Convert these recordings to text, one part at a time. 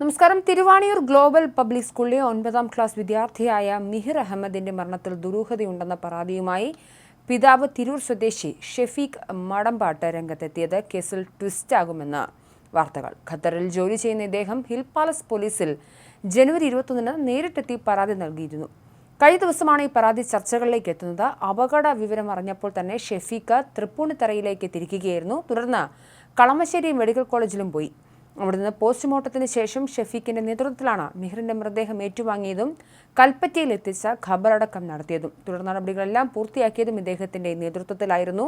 നമസ്കാരം. Thiruvaniyoor global public സ്കൂളിലെ ഒൻപതാം ക്ലാസ് വിദ്യാർത്ഥിയായ മിഹിർ അഹമ്മദിന്റെ മരണത്തിൽ ദുരൂഹതയുണ്ടെന്ന പരാതിയുമായി പിതാവ് തിരൂർ സ്വദേശി ഷെഫീഖ് മടമ്പാട്ട് രംഗത്തെത്തിയത്. കേസിൽ ട്വിസ്റ്റാകുമെന്ന് വാർത്തകൾ. ഖത്തറിൽ ജോലി ചെയ്യുന്ന ഇദ്ദേഹം ഹിൽ പാലസ് പോലീസിൽ ജനുവരി ഇരുപത്തൊന്നിന് നേരിട്ടെത്തി പരാതി നൽകിയിരുന്നു. കഴിഞ്ഞ ദിവസമാണ് ഈ പരാതി ചർച്ചകളിലേക്ക് എത്തുന്നത്. അപകട വിവരം അറിഞ്ഞപ്പോൾ തന്നെ ഷെഫീഖ് തൃപ്പൂണിത്തറയിലേക്ക് തിരിക്കുകയായിരുന്നു. തുടർന്ന് കളമശ്ശേരി മെഡിക്കൽ കോളേജിലും പോയി. അവിടെ നിന്ന് പോസ്റ്റ്മോർട്ടത്തിന് ശേഷം ഷെഫീഖിന്റെ നേതൃത്വത്തിലാണ് മിഹറിന്റെ മൃതദേഹം ഏറ്റുവാങ്ങിയതും കൽപ്പറ്റയിൽ എത്തിച്ച ഖബറടക്കം നടത്തിയതും. തുടർ നടപടികളെല്ലാം പൂർത്തിയാക്കിയതും ഇദ്ദേഹത്തിന്റെ നേതൃത്വത്തിലായിരുന്നു.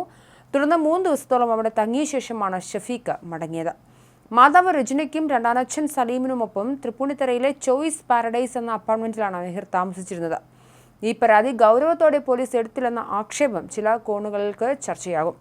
തുടർന്ന് മൂന്ന് ദിവസത്തോളം അവിടെ തങ്ങിയ ശേഷമാണ് ഷെഫീഖ് മടങ്ങിയത്. മാതാവ് രജനയ്ക്കും രണ്ടാനച്ഛൻ സലീമിനുമൊപ്പം തൃപ്പൂണിത്തറയിലെ ചോയ്സ് പാരഡൈസ് എന്ന അപ്പാർട്ട്മെന്റിലാണ് മെഹിർ താമസിച്ചിരുന്നത്. ഈ പരാതി ഗൗരവത്തോടെ പോലീസ് എടുത്തില്ലെന്ന ആക്ഷേപം ചില കോണുകൾക്ക് ചർച്ചയാകും.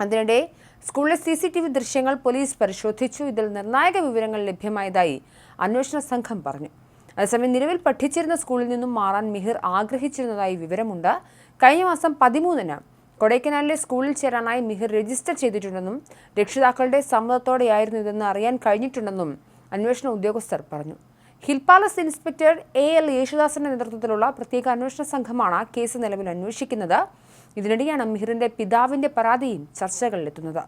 അതിനിടെ സ്കൂളിലെ സി സി ടി വി ദൃശ്യങ്ങൾ പോലീസ് പരിശോധിച്ചു. ഇതിൽ നിർണായക വിവരങ്ങൾ ലഭ്യമായതായി അന്വേഷണ സംഘം പറഞ്ഞു. അതേസമയം നിലവിൽ പഠിച്ചിരുന്ന സ്കൂളിൽ നിന്നും മാറാൻ മിഹിർ ആഗ്രഹിച്ചിരുന്നതായി വിവരമുണ്ട്. കഴിഞ്ഞ മാസം പതിമൂന്നിന് കൊടൈക്കനാലിലെ സ്കൂളിൽ ചേരാനായി മിഹിർ രജിസ്റ്റർ ചെയ്തിട്ടുണ്ടെന്നും രക്ഷിതാക്കളുടെ സമ്മതത്തോടെയായിരുന്നു ഇതെന്ന് അറിയാൻ കഴിഞ്ഞിട്ടുണ്ടെന്നും അന്വേഷണ ഉദ്യോഗസ്ഥർ പറഞ്ഞു. Hill Palace inspector A L യേശുദാസിന്റെ നേതൃത്വത്തിലുള്ള പ്രത്യേക അന്വേഷണ സംഘമാണ് കേസ് നിലവിൽ അന്വേഷിക്കുന്നത്. ഇതിനിടെയാണ് മിഹിറിന്റെ പിതാവിന്റെ പരാതിയും ചർച്ചകളിലെത്തുന്നത്.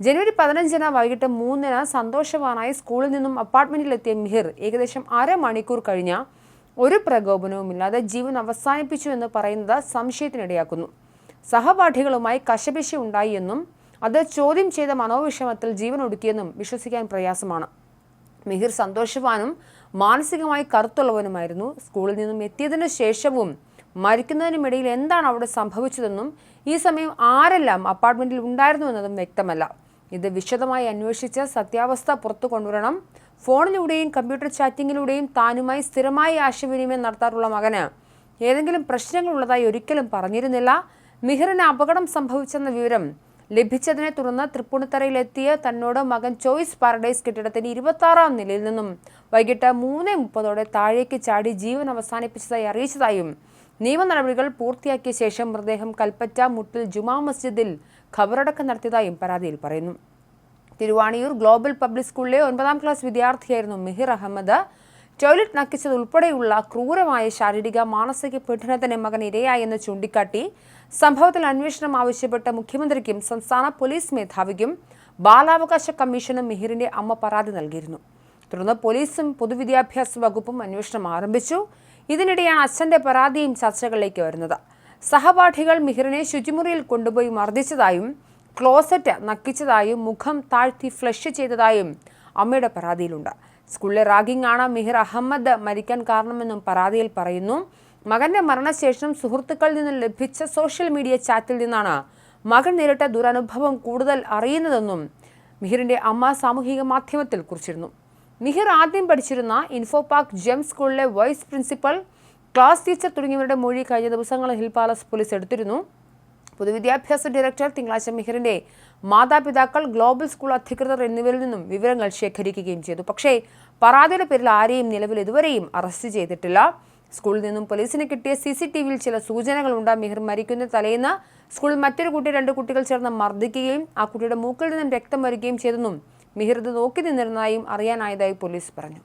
ജനുവരി പതിനഞ്ചിന് വൈകിട്ട് മൂന്നിന് സന്തോഷവാനായി സ്കൂളിൽ നിന്നും അപ്പാർട്ട്മെന്റിലെത്തിയ മിഹിർ ഏകദേശം അരമണിക്കൂർ കഴിഞ്ഞ ഒരു പ്രകോപനവുമില്ലാതെ ജീവൻ അവസാനിപ്പിച്ചു എന്ന് പറയുന്നത് സംശയത്തിനിടയാക്കുന്നു. സഹപാഠികളുമായി കശപിശ ഉണ്ടായി എന്നും അത് ചോദ്യം ചെയ്ത മനോവിഷമത്തിൽ ജീവൻ ഒടുക്കിയെന്നും വിശ്വസിക്കാൻ പ്രയാസമാണ്. മിഹിർ സന്തോഷവാനും മാനസികമായി കറുത്തുള്ളവനുമായിരുന്നു. സ്കൂളിൽ നിന്നും എത്തിയതിനു ശേഷവും മരിക്കുന്നതിനുമിടയിൽ എന്താണ് അവിടെ സംഭവിച്ചതെന്നും ഈ സമയം ആരെല്ലാം അപ്പാർട്ട്മെന്റിൽ ഉണ്ടായിരുന്നു എന്നതും വ്യക്തമല്ല. ഇത് വിശദമായി അന്വേഷിച്ച് സത്യാവസ്ഥ പുറത്തു കൊണ്ടുവരണം. ഫോണിലൂടെയും കമ്പ്യൂട്ടർ ചാറ്റിങ്ങിലൂടെയും താനുമായി സ്ഥിരമായി ആശയവിനിമയം നടത്താറുള്ള മകന്. ഏതെങ്കിലും പ്രശ്നങ്ങളുള്ളതായി ഒരിക്കലും പറഞ്ഞിരുന്നില്ല. മിഹിറിന് അപകടം സംഭവിച്ചെന്ന വിവരം ലഭിച്ചതിനെ തുടർന്ന് തൃപ്പൂണിത്തറയിലെത്തിയ തന്നോട് മകൻ ചോയ്സ് പാരഡൈസ് കെട്ടിടത്തിന്റെ ഇരുപത്തി നിലയിൽ നിന്നും വൈകിട്ട് മൂന്ന് മുപ്പതോടെ താഴേക്ക് ചാടി ജീവൻ അവസാനിപ്പിച്ചതായി അറിയിച്ചതായും നിയമ നടപടികൾ പൂർത്തിയാക്കിയ ശേഷം മൃതദേഹം കൽപ്പറ്റ മുട്ടിൽ ജുമാ മസ്ജിദിൽ ഖബറടക്കം നടത്തിയതായും പരാതിയിൽ പറയുന്നു. തിരുവാണിയൂർ ഗ്ലോബൽ പബ്ലിക് സ്കൂളിലെ ഒൻപതാം ക്ലാസ് വിദ്യാർത്ഥിയായിരുന്നു മിഹിർ അഹമ്മദ്. ടോയ്ലറ്റ് നക്കിച്ചത് ഉൾപ്പെടെയുള്ള ക്രൂരമായ ശാരീരിക മാനസിക പീഡനത്തിന് മകൻ ഇരയായെന്ന് ചൂണ്ടിക്കാട്ടി സംഭവത്തിൽ അന്വേഷണം ആവശ്യപ്പെട്ട മുഖ്യമന്ത്രിക്കും സംസ്ഥാന പോലീസ് മേധാവിക്കും ബാലാവകാശ കമ്മീഷനും മിഹിറിന്റെ അമ്മ പരാതി നൽകിയിരുന്നു. തുടർന്ന് പോലീസും പൊതുവിദ്യാഭ്യാസ വകുപ്പും അന്വേഷണം ആരംഭിച്ചു. ഇതിനിടെയാണ് അച്ഛന്റെ പരാതിയും ചർച്ചകളിലേക്ക് വരുന്നത്. സഹപാഠികൾ മിഹിറിനെ ശുചിമുറിയിൽ കൊണ്ടുപോയി മർദ്ദിച്ചതായും ക്ലോസറ്റ് നക്കിച്ചതായും മുഖം താഴ്ത്തി ഫ്ലഷ് ചെയ്തതായും അമ്മയുടെ പരാതിയിലുണ്ട്. സ്കൂളിലെ റാഗിംഗ് ആണ് മിഹിർ അഹമ്മദ് മരിക്കാൻ കാരണമെന്നും പരാതിയിൽ പറയുന്നു. മകന്റെ മരണശേഷം സുഹൃത്തുക്കളിൽ നിന്ന് ലഭിച്ച സോഷ്യൽ മീഡിയ ചാറ്റിൽ നിന്നാണ് മകൻ നേരിട്ട ദുരനുഭവം കൂടുതൽ അറിയുന്നതെന്നും മിഹിറിന്റെ അമ്മ സാമൂഹിക മാധ്യമത്തിൽ കുറിച്ചിരുന്നു. മിഹിർ ആദ്യം പഠിച്ചിരുന്ന ഇൻഫോ പാർക്ക് ജെം സ്കൂളിലെ വൈസ് പ്രിൻസിപ്പൽ ക്ലാസ് ടീച്ചർ തുടങ്ങിയവരുടെ മൊഴി കഴിഞ്ഞ ദിവസങ്ങളിൽ ഹിൽ പാലസ് പോലീസ് എടുത്തിരുന്നു. പൊതുവിദ്യാഭ്യാസ ഡയറക്ടർ തിങ്കളാഴ്ച മിഹിറിന്റെ മാതാപിതാക്കൾ ഗ്ലോബൽ സ്കൂൾ അധികൃതർ എന്നിവരിൽ നിന്നും വിവരങ്ങൾ ശേഖരിക്കുകയും ചെയ്തു. പക്ഷേ പരാതിയുടെ പേരിൽ ആരെയും നിലവിൽ ഇതുവരെയും അറസ്റ്റ് ചെയ്തിട്ടില്ല. സ്കൂളിൽ നിന്നും പോലീസിന് കിട്ടിയ സി സി ടി വിയിൽ ചില സൂചനകളുണ്ട്. മിഹിർ മരിക്കുന്ന തലേന്ന് സ്കൂളിൽ മറ്റൊരു കുട്ടി രണ്ട് കുട്ടികൾ ചേർന്ന് മർദ്ദിക്കുകയും ആ കുട്ടിയുടെ മൂക്കിൽ നിന്നും രക്തം വരികയും ചെയ്തെന്നും മിഹിർ ഇത് നോക്കി നിന്നിരുന്നതായും അറിയാനായതായി പോലീസ് പറഞ്ഞു.